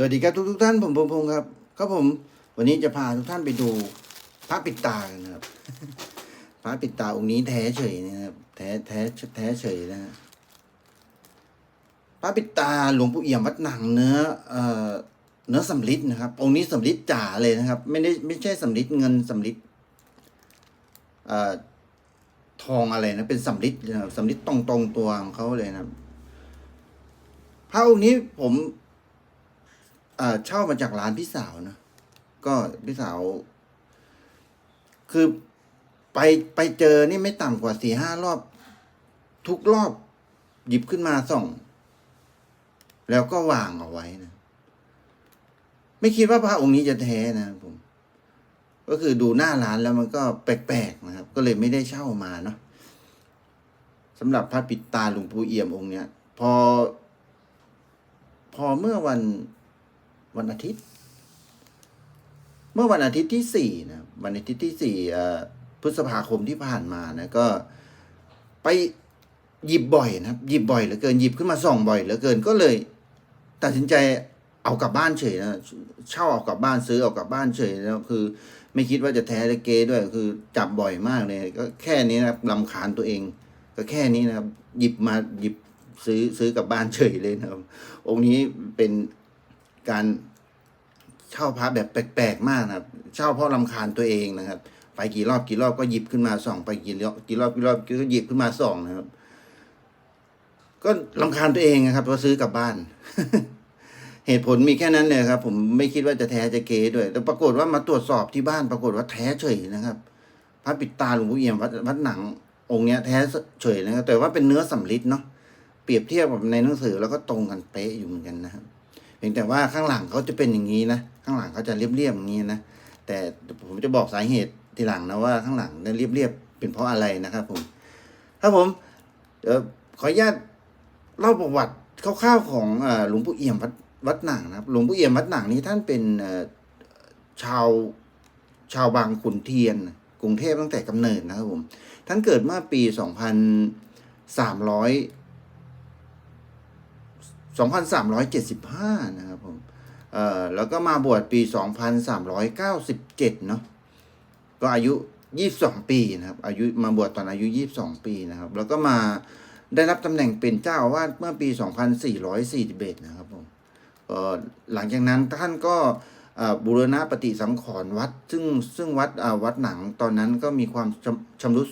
สวัสดีครับทุกทุกท่านผมพงพงศ์ครับครับผมวันนี้จะพาทุกท่านไปดูพระปิดตากันนะครับพระปิดตาองค์นี้แท้เฉยนะครับแท้แท้แท้เฉยนะฮะพระปิดตาหลวงปู่เอี่ยมวัดหนังเนื้อเอ่อเนื้อสำริดนะครับ องค์นี้สำริดจ๋าเลยนะครับ ไม่ได้ไม่ใช่สำริดเงินสำริดเอ่อทองอะไรนะเป็นสำริดนะครับสำริดตรงตรงตัวของเขาเลยนะพระองค์นี้ผม เอ่อเช่ามาจากร้านพี่สาวนะก็พี่สาว คือไปไปเจอนี่ไม่ต่ำกว่าสี่ห้ารอบ ทุกรอบ หยิบขึ้นมาส่อง แล้วก็วางเอาไว้นะไม่คิดว่าพระองค์นี้จะแท้นะผม ก็คือดูหน้าร้านแล้วมันก็แปลกๆนะครับ ก็เลยไม่ได้เช่ามาเนาะสำหรับพระปิดตาหลวงปู่เอี่ยมองค์เนี้ย พอ พอเมื่อวัน วันอาทิตย์ เมื่อวันอาทิตย์ที่สี่นะวันอาทิตย์ที่สี่พฤษภาคมที่ผ่านมานะก็ไปหยิบบ่อยนะหยิบบ่อยเหลือเกินหยิบขึ้นมาส่องบ่อยเหลือเกินก็เลย ตัดสินใจเอากลับบ้านเฉยนะเช่าเอากลับบ้านซื้อเอากลับบ้านเฉยนะคือ ไม่คิดว่าจะแท้จะเกด้วย คือจับบ่อยมากเลย ก็แค่นี้นะครับลำคาญตัวเอง ก็แค่นี้นะครับ หยิบมาหยิบซื้อซื้อกลับบ้านเฉยเลยนะครับ องค์นี้เป็น การเช่าพระแบบแปลกๆมากนะครับ เช่าเพราะลำคาญตัวเองนะครับ ไปกี่รอบกี่รอบก็หยิบขึ้นมาส่อง ไปกี่รอบกี่รอบกี่รอบก็หยิบขึ้นมาส่องนะครับ ก็ลำคาญตัวเองนะครับเพราะซื้อกลับบ้าน เหตุผลมีแค่นั้นเลยครับ ผมไม่คิดว่าจะแท้จะเก๊ด้วย แต่ปรากฏว่ามาตรวจสอบที่บ้านปรากฏว่าแท้เฉยนะครับพระปิดตาหลวงปู่เอี่ยมวัดวัดหนังองค์เนี้ยแท้เฉยนะครับแต่ว่าเป็นเนื้อสำริดเนาะเปรียบเทียบกับในหนังสือแล้วก็ตรงกันเป๊ะอยู่เหมือนกันนะครับ เพียงแต่ว่าข้างหลังเขาจะเป็นอย่างนี้นะ ข้างหลังเขาจะเรียบๆอย่างนี้นะ แต่ผมจะบอกสาเหตุทีหลังนะว่าข้างหลังเนี่ยเรียบๆเป็นเพราะอะไรนะครับผม ครับผมเดี๋ยวขออนุญาตเล่าประวัติคร่าวๆของหลวงปู่เอี่ยมวัดวัดหนังนะครับ หลวงปู่เอี่ยมวัดหนังนี้ท่านเป็นชาวชาวบางขุนเทียน กรุงเทพตั้งแต่กำเนิดนะครับผม ท่านเกิดเมื่อปีสองพันสามร้อย 2,375 นะครับผม เอ่อ แล้วก็มาบวชปี 2,397 เนาะ ก็อายุ 22 ปีนะครับ อายุมาบวชตอนอายุ 22 ปีนะครับ แล้วก็มาได้รับตำแหน่งเป็นเจ้าอาวาสเมื่อปี 2441 นะครับผมเอ่อหลังจากนั้นท่านก็บูรณะปฏิสังขรณ์วัด ซึ่งซึ่งวัดอ่าวัดหนังตอนนั้นก็มีความชชำรุด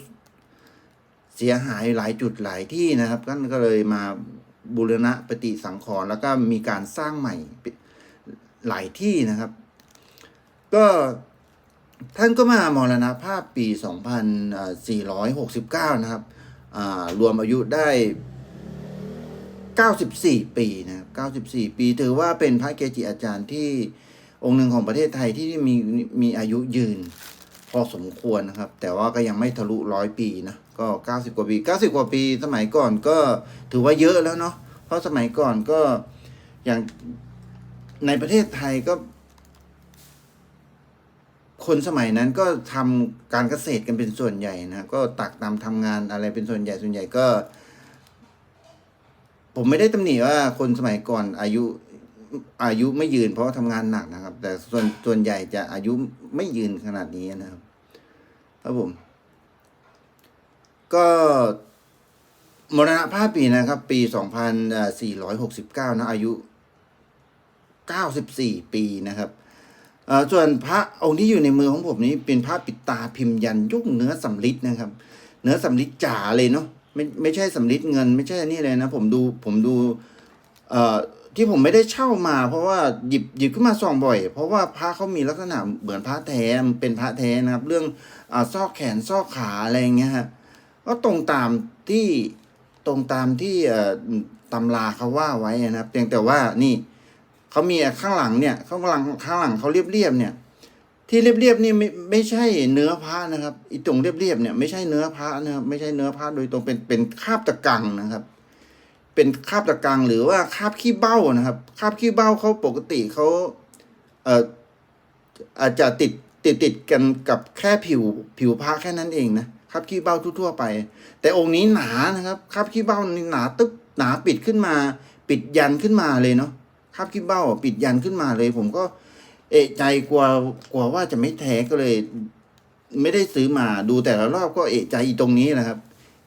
เสียหายหลายจุดหลายที่นะครับท่านก็เลยมา บูรณะปฏิสังขรณ์แล้วก็มีการสร้างใหม่หลายที่นะครับ ก็ท่านก็มามรณภาพปี 2469 นะครับอ่ารวมอายุได้ 94 ปีนะครับ94 ปีถือว่าเป็นพระเกจิอาจารย์ที่องค์หนึ่งของประเทศไทยที่มีมีอายุยืน พอสมควรนะครับ แต่ว่าก็ยังไม่ทะลุร้อยปีนะก็เก้าสิบกว่าปีเก้าสิบกว่าปี สมัยก่อนก็ถือว่าเยอะแล้วเนาะเพราะสมัยก่อนก็อย่างในประเทศไทยก็ คนสมัยนั้นก็ทำการเกษตรกันเป็นส่วนใหญ่นะก็ตักตามทำงานอะไรเป็นส่วนใหญ่ส่วนใหญ่ก็ ผมไม่ได้ตำหนิว่าคนสมัยก่อนอายุ อายุไม่ยืน เพราะว่าทำงานหนักนะครับ แต่ส่วนส่วนใหญ่จะอายุไม่ยืนขนาดนี้นะครับ ครับผม ก็มรณภาพปีนะครับ ปีสองพันสี่ร้อยหกสิบเก้านะ อายุเก้าสิบสี่ปีนะครับเออส่วนพระองค์ที่อยู่ในมือของผมนี้ เป็นพระปิดตาพิมพ์ยันยุ่งเนื้อสำริดนะครับ เนื้อสำริดจ๋าเลยเนาะไม่ไม่ใช่สำริดเงิน ไม่ใช่นี่เลยนะ ผมดูผมดู เอ่อ ที่ผมไม่ได้เช่ามา เพราะว่าหยิบหยิบขึ้นมาส่องบ่อย เพราะว่าพระเขามีลักษณะเหมือนพระแท้เป็นพระแท้นะครับ เรื่องอาซอกแขนซอกขาอะไรอย่างเงี้ยฮะก็ตรงตามที่ตรงตามที่เอ่อตำราเขาว่าไว้นะครับเพียงแต่ว่านี่เขามีข้างหลังเนี่ยข้างหลังข้างหลังเขาเรียบๆเนี่ย ที่เรียบๆนี่ไม่ไม่ใช่เนื้อพระนะครับอีตรงเรียบๆเนี่ยไม่ใช่เนื้อพระนะครับไม่ใช่เนื้อพระโดยตรงเป็นเป็นคาบตะกังนะครับ เป็นคาบตะกังหรือว่าคาบขี้เบ้านะครับคาบขี้เบ้าเขาปกติเขาเอ่ออาจจะติดติดติดกันกับแค่ผิวผิวพระแค่นั้นเองนะคราบขี้เบ้าทั่วๆไป แต่องค์นี้หนานะครับคาบขี้เบ้านี่หนาตึ๊บหนาปิดขึ้นมา ปิดยันขึ้นมาเลยเนาะคาบขี้เบ้าปิดยันขึ้นมาเลย ผมก็ เอะใจกลัวกลัวว่าจะไม่แท้ก็เลย ไม่ได้ซื้อมาดูแต่ละรอบก็เอะใจอีตรงนี้แหละครับ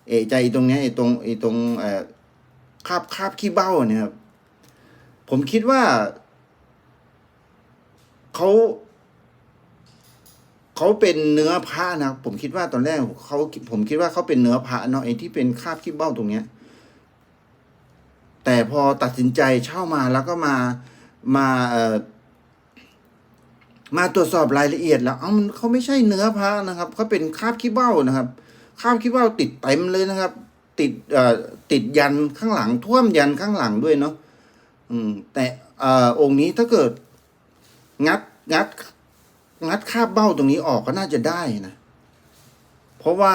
เอะใจอีตรงนี้ไอ้ตรงไอ้ตรงเอ่อ คาบคาบขี้เบ้าเนี่ยครับผมคิดว่าเขาเขาเป็นเนื้อพระนะผมคิดว่าตอนแรกเขาผมคิดว่าเขาเป็นเนื้อพระเนาะไอ้ที่เป็นคาบขี้เบ้าตรงเนี้ย แต่พอตัดสินใจเช่ามาแล้วก็มามาเอ่อมาตรวจสอบรายละเอียดแล้ว เอ้ามันเขาไม่ใช่เนื้อพระนะครับเขาเป็นคาบขี้เบ้านะครับคาบขี้เบ้าติดเต็มเลยนะครับ ติดติดยันข้างหลังท่วมยันข้างหลังด้วยเนาะอืม แต่อองค์นี้ถ้าเกิด งัดงัด งัดคาบเบ้าตรงนี้ออกก็น่าจะได้นะเพราะว่า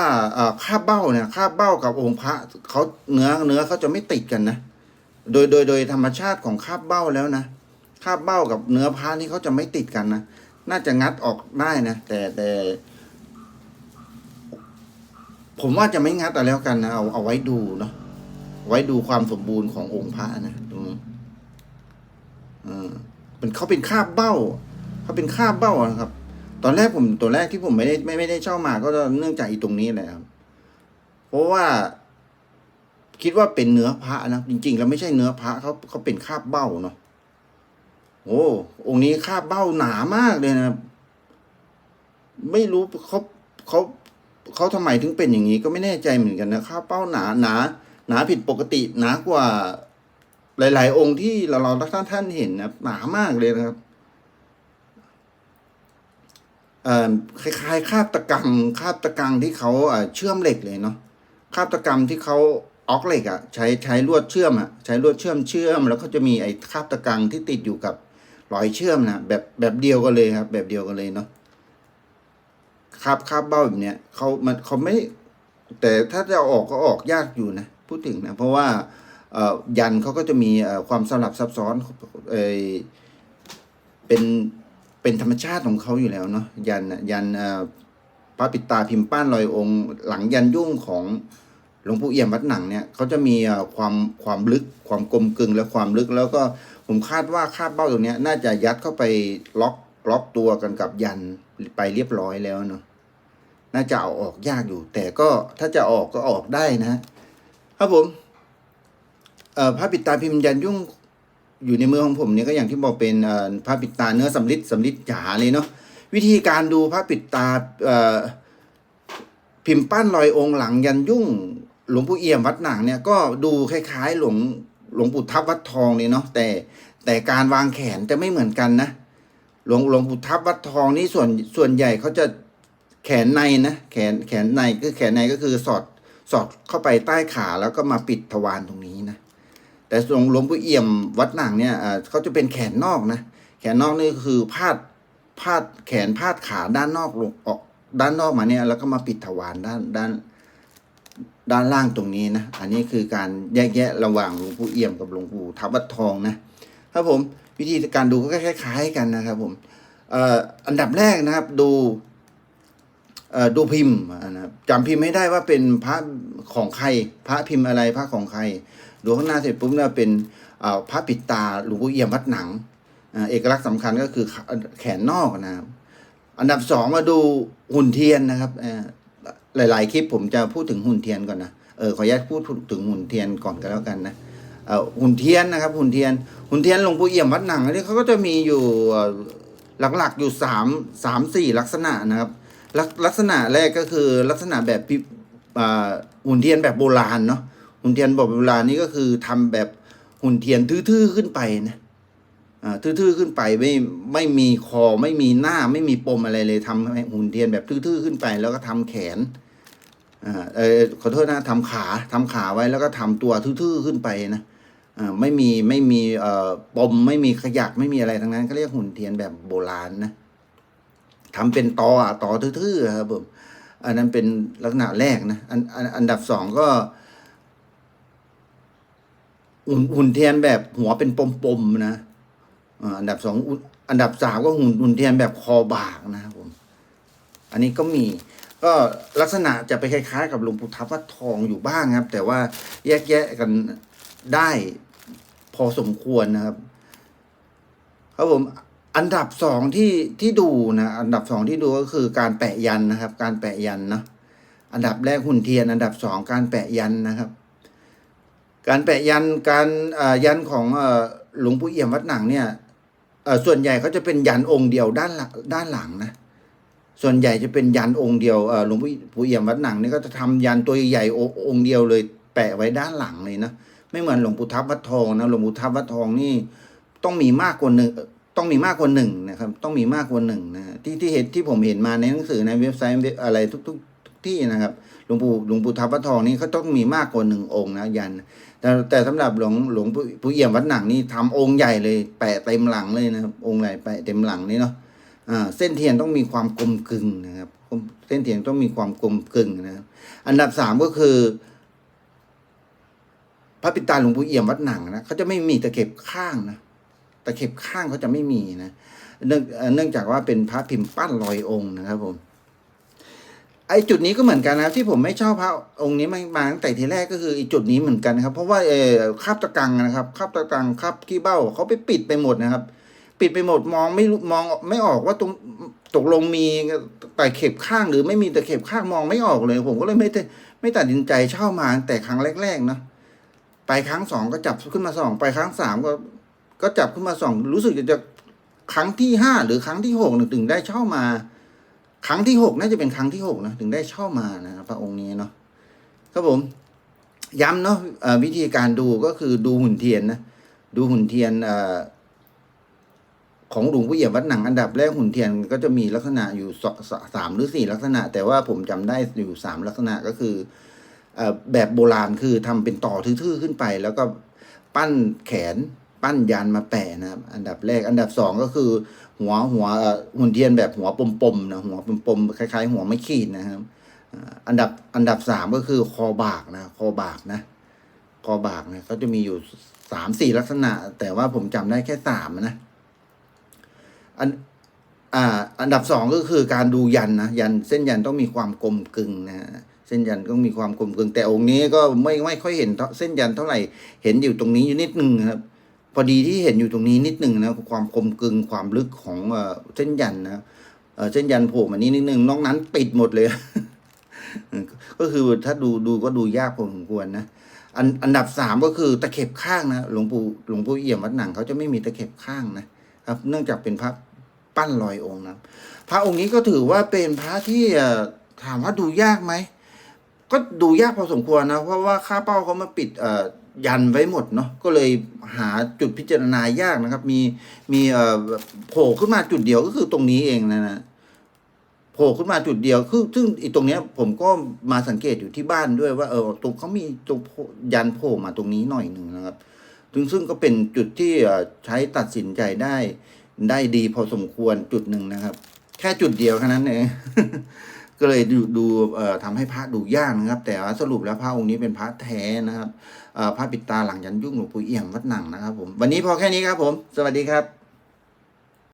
คาบเบ้าเนี่ยคาบเบ้ากับองค์พระเขาเนื้อเนื้อเขาจะไม่ติดกันนะโดยโดยโดยธรรมชาติของคาบเบ้าแล้วนะคาบเบ้ากับเนื้อพระนี่เขาจะไม่ติดกันนะน่าจะงัดออกได้นะแต่แต่ ผมว่าจะไม่งัดแต่แล้วกันนะเอาเอาไว้ดูเนาะไว้ดูความสมบูรณ์ขององค์พระนะตรงนี้ออเป็นเขาเป็นคาบเบ้าเขาเป็นคาบเบ้านะครับ ตอนแรกผมตัวแรกที่ผมไม่ได้ไม่ไม่ได้เช่ามาก็เนื่องจากอีตรงนี้แหละครับเพราะว่าคิดว่าเป็นเนื้อพระนะจริง ๆ แล้วไม่ใช่เนื้อพระเขาเขาเป็นคาบเบ้าเนาะโอ้องค์นี้คาบเบ้าหนามากเลยนะไม่รู้เขาเขา เขาทำไมถึงเป็นอย่างนี้ก็ไม่แน่ใจเหมือนกันนะคาบเบ้าหนาหนาหนาผิดปกติหนากว่าหลาย ๆ องค์ที่เราเราท่านท่านเห็นนะหนามากเลยนะครับเอ่อคล้ายๆคาบตะกังคาบตะกังที่เขาเชื่อมเหล็กเลยเนาะคาบตะกังที่เขาออกเหล็กอะใช้ใช้ลวดเชื่อมอะใช้ลวดเชื่อมเชื่อม แล้วก็จะมีไอ้คาบตะกังที่ติดอยู่กับรอยเชื่อมนะแบบแบบเดียวกันเลยครับ แบบเดียวกันเลยเนาะ คาบคาบเบ้าแบบเนี้ยเขามันเขาไม่ แต่ถ้าจะออกก็ออกยากอยู่นะพูดถึงนะเพราะว่าเอ่อยันเขาก็จะมีเอ่อความสลับซับซ้อนเออเป็นเป็นธรรมชาติของเขาอยู่แล้วเนาะยันยันพระปิตาพิมพ์ป้านลอยองค์ หลังยันยุ่งของหลวงปู่เอี่ยมวัดหนังเนี่ยเขาจะมีความความลึกความกลมกลึงและความลึกแล้วก็ผมคาดว่าคาดเบ้าตรงนี้น่าจะยัดเข้าไปล็อกล็อกตัวกันกับยันไปเรียบร้อยแล้วเนาะ น่าจะเอาออกยากอยู่ แต่ก็ถ้าจะออกก็ออกได้นะครับผมเอ่อพระปิดตาพิมพ์ยันยุ่งอยู่ในมือของผมเนี่ยก็อย่างที่บอกเป็นเอ่อพระปิดตาเนื้อสำลิดสำลิดจ๋าเลยเนาะวิธีการดูพระปิดตาพิมพ์ปั้นลอยองค์หลังยันยุ่งหลวงปู่เอี่ยมวัดหนังเนี่ยก็ดูคล้ายๆ หลวงหลวงปู่ทับวัดทองเลยเนาะแต่แต่การวางแขนจะไม่เหมือนกันนะหลวงหลวงปู่ทับวัดทองนี่ส่วนส่วนใหญ่เขาจะ แขนในนะแขนแขนในก็แขนในก็คือสอดสอดเข้าไปใต้ขาแล้วก็มาปิดทวารตรงนี้นะแต่หลวงหลวงปู่เอี่ยมวัดหนังเนี่ยเขาจะเป็นแขนนอกนะแขนนอกนี่คือพาดพาดแขนพาดขาด้านนอกลงออกด้านนอกมาเนี่ยแล้วก็มาปิดทวารด้านด้านด้านล่างตรงนี้นะ อันนี้คือการแยกแยะระหว่างหลวงปู่เอี่ยมกับหลวงปู่ทับวัดทองนะครับผมวิธีการดูก็คล้ายๆกันนะครับผมอันดับแรกนะครับดู ดูพิมพ์นะครับจำพิมพ์ไม่ได้ว่าเป็นพระของใคร พระพิมพ์อะไรพระของใครดูข้างหน้าเสร็จปุ๊บเนี่ยเป็นพระปิดตาหลวงปู่เอี่ยมวัดหนังเอกลักษณ์สำคัญก็คือแขนนอกนะครับอันดับสองมาดูหุ่นเทียนนะครับหลาย ๆ คลิปผมจะพูดถึงหุ่นเทียนก่อนนะเออขออนุญาตพูดถึงหุ่นเทียนก่อนก็แล้วกันนะหุ่นเทียนนะครับ หุ่นเทียน หุ่นเทียนหลวงปู่เอี่ยมวัดหนังนนี้เขาก็จะมีอยู่หลักๆอยู่สามสามสี่ลักษณะนะครับ ลักลักษณะแรกก็คือลักษณะแบบหุ่นเทียนแบบโบราณเนาะหุ่นเทียนแบบโบราณนี่ก็คือทำแบบหุ่นเทียนทื่อๆขึ้นไปนะอ่าทื่อๆขึ้นไปไม่ไม่มีคอไม่มีหน้าไม่มีปมอะไรเลยทำห้หุ่นเทียนแบบทื่อๆขึ้นไป แล้วก็ทำแขนอ่าเออขอโทษนะทำขาทำขาไว้แล้วก็ทำตัวทื่อๆขึ้นไปนะอ่าไม่มีไม่มีเอ่อปมไม่มีขยักไม่มีอะไรทั้งนั้นก็เรียกหุ่นเทียนแบบโบราณนะ ทำเป็นตออะตอทื่อๆครับผมอันนั้นเป็นลักษณะแรกนะอันอันอันดับสองก็หุ่นหุ่นเทียนแบบหัวเป็นปมๆนะอันดับสองอันดับสามก็หุ่นหุ่นเทียนแบบคอบากนะครับผม อันนี้ก็มีก็ลักษณะจะไปคล้ายๆ กับหลวงปู่ทับวัดทองอยู่บ้างครับ แต่ว่าแยกแยะกันได้พอสมควรนะครับครับผม อันดับสองที่ที่ดูนะอันดับสองที่ดูก็คือการแปะยันนะครับ การแปะยันเนาะอันดับแรกหุ่นเทียน อันดับสองการแปะยันนะครับ การแปะยันการอ่ยันของอ่อหลวงปู่เอี่ยมวัดหนังเนี่ยอ่อส่วนใหญ่เขาจะเป็นยันองค์เดียวด้านหลังด้านหลังนะส่วนใหญ่จะเป็นยันองค์เดียวอ่อหลวงปู่เอี่ยมวัดหนังนี่ก็จะทำยันตัวใหญ่องค์เดียวเลยแปะไว้ด้านหลังเลยนะไม่เหมือนหลวงปู่ทับวัดทองนะหลวงปู่ทับวัดทองนี่ต้องมีมากกว่าหนึ่ง ต้องมีมากกว่าหนึ่งนะครับ ต้องมีมากกว่าหนึ่งนะที่ที่เห็นที่ผมเห็นมาในหนังสือในเว็บไซต์อะไรทุกทุกทุกที่นะครับหลวงปู่หลวงปู่ทับวัดทองนี่เขาต้องมีมากกว่าหนึ่งองค์นะยัน แต่แต่สำหรับหลวงหลวงปู่ปู่เอี่ยมวัดหนังนี่ทำองค์ใหญ่เลยแปะเต็มหลังเลยนะครับ องค์ใหญ่แปะเต็มหลังนี่เนาะอ่าเส้นเทียนต้องมีความกลมกลึงนะครับเส้นเทียนต้องมีความกลมกลึงนะครับอันดับสามก็คือ พระปิตาหลวงปู่เอี่ยมวัดหนังนะเขาจะไม่มีตะเข็บข้างนะ ตะเข็บข้างเขาจะไม่มีนะเนื่องเนื่องจากว่าเป็นพระพิมพ์ปั้นลอยองค์นะครับผม ไอจุดนี้ก็เหมือนกันนะที่ผมไม่ชอบพระองค์นี้มามาตั้งแต่ทีแรกก็คืออ้จุดนี้เหมือนกันครับ เพราะว่าเออคาบตะกังนะครับคาบตะกังคาบขี้เบ้าเขาไปปิดไปหมดนะครับ ปิดไปหมดมองไม่รู้มองไม่ออกว่าตรงตกลงมีแตะเข็บข้างหรือไม่มีแตะเข็บข้างมองไม่ออกเลย ผมก็เลยไม่ได้ไม่ตัดสินใจเช่ามาแต่ครั้งแรกๆเนาะไปครั้งสองก็จับขึ้นมาสองไปครั้งสามก็ ก็จับขึ้นมาสองรู้สึกจะครั้งที่ห้าหรือครั้งที่หกถึงได้เช่ามา ครั้งที่หกน่าจะเป็นครั้งที่หกนะถึงได้เช่ามานะครับพระองค์นี้เนาะครับผม ย้ำเนาะวิธีการดูก็คือดูหุ่นเทียนนะดูหุ่นเทียนอของหลวงพ่อเอี่ยมวัดหนังอันดับแรกหุ่นเทียนก็จะมีลักษณะอยู่สสสามหรือสี่ลักษณะ แต่ว่าผมจำได้อยู่สามลักษณะก็คืออแบบโบราณคือทำเป็นต่อทื่อๆขึ้นไป แล้วก็ปั้นแขน ปั้นยันมาแปะนะครับ อันดับแรก อันดับสองก็คือ หัวหัวหุ่นเทียนแบบหัวปมๆนะหัวปมๆคล้าย ๆ หัวไม่ขีดนะครับ อันดับอันดับสามก็คือคอบากนะคอบากนะคอบากนะก็จะมีอยู่สามสี่ลักษณะ แต่ว่าผมจำได้แค่สามนะอันอ่าอันดับสองก็คือการดูยันนะยันเส้นยันต้องมีความกลมกลึงนะเส้นยันต้องมีความกลมกลึงแต่องค์นี้ก็ไม่ไม่ค่อยเห็นเส้นยันเท่าไหร่เห็นอยู่ตรงนี้อยู่นิดนึงครับ พอดีที่เห็นอยู่ตรงนี้นิดหนึ่งนะความกลมกึงความลึกของเอ่อเส้นยันนะเอ่อเส้นยันโผล่มานี้นิดหนึ่งนอกนั้นปิดหมดเลย ก็คือถ้าดูดูก็ดูยากพอสมควรนะอันอันดับสามก็คือตะเข็บข้างนะหลวงปู่หลวงปู่เอี่ยมวัดหนังเขาจะไม่มีตะเข็บข้างนะครับ เนื่องจากเป็นพระปั้นลอยองค์นะพระองค์นี้ก็ถือว่าเป็นพระที่ถามว่าดูยากไหมก็ดูยากพอสมควรนะ เพราะว่าค่าเป้าเขามาปิดเอ่อ ยันไว้หมดเนาะก็เลยหาจุดพิจารณายากนะครับ มีมีเอ่อโผล่ขึ้นมาจุดเดียวก็คือตรงนี้เองนะนะโผล่ขึ้นมาจุดเดียวคือซึ่งอีตรงเนี้ย ผมก็มาสังเกตอยู่ที่บ้านด้วยว่าเออตรงเขามีตรงยันโผล่มาตรงนี้หน่อยหนึ่งนะครับซึ่งซึ่งก็เป็นจุดที่ใช้ตัดสินใจได้ได้ดีพอสมควรจุดหนึ่งนะครับ แค่จุดเดียวแค่นั้นเอง ก็เลยดูดูทำให้พระดูยากนะครับ แต่ว่าสรุปแล้วพระองค์นี้เป็นพระแท้นะครับพระปิดตาหลังยันยุ่งหลวงปู่เอี่ยมวัดหนังนะครับผมวันนี้พอแค่นี้ครับผม สวัสดีครับ